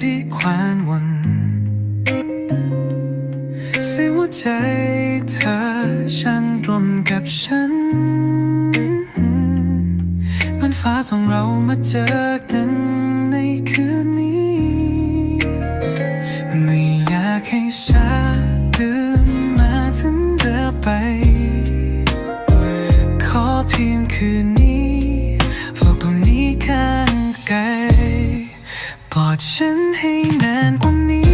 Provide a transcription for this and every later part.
ได้ควานวันเสียหัวใจเธอฉันรวมกับฉัน มันฟ้าสองเรามาเจอกันในคืนนี้ ไม่อยากให้ชาตื่นมาถึงเรือไป ขอเพียงคืน ฉันให้นานกว่านี้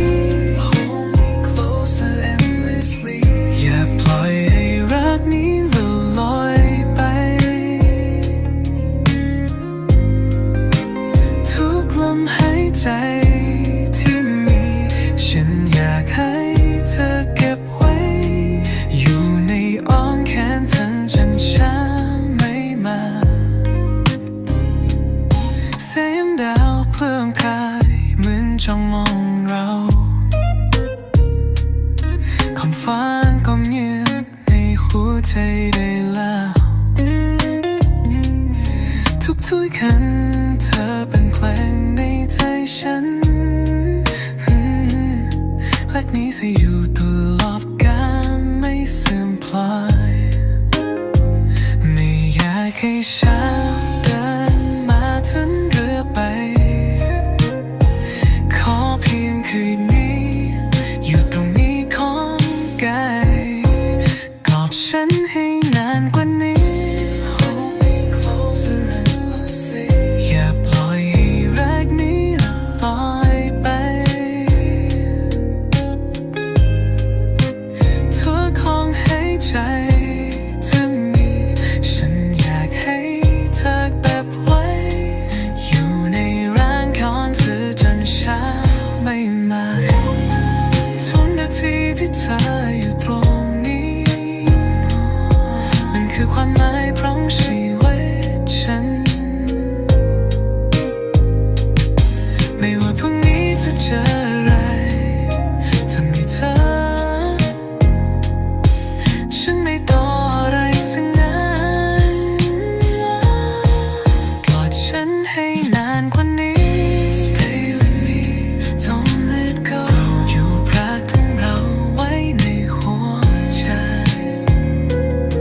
Hold me closer endlessly อย่าปล่อยให้รักนี้ละลอยไป ทุกลมหายใจ ใจได้แล้ว ทุกถ้อยคำเธอเป็นเพลงในใจฉันอืมและนี้จะอยู่ตลอดกาลไม่เสื่อมคลายไม่อยากให้เช้าเดินมาถึงเรือไป ขอเพียงคืนนี้ อยู่ตรงนี้ของกายกอบฉัน crazy time.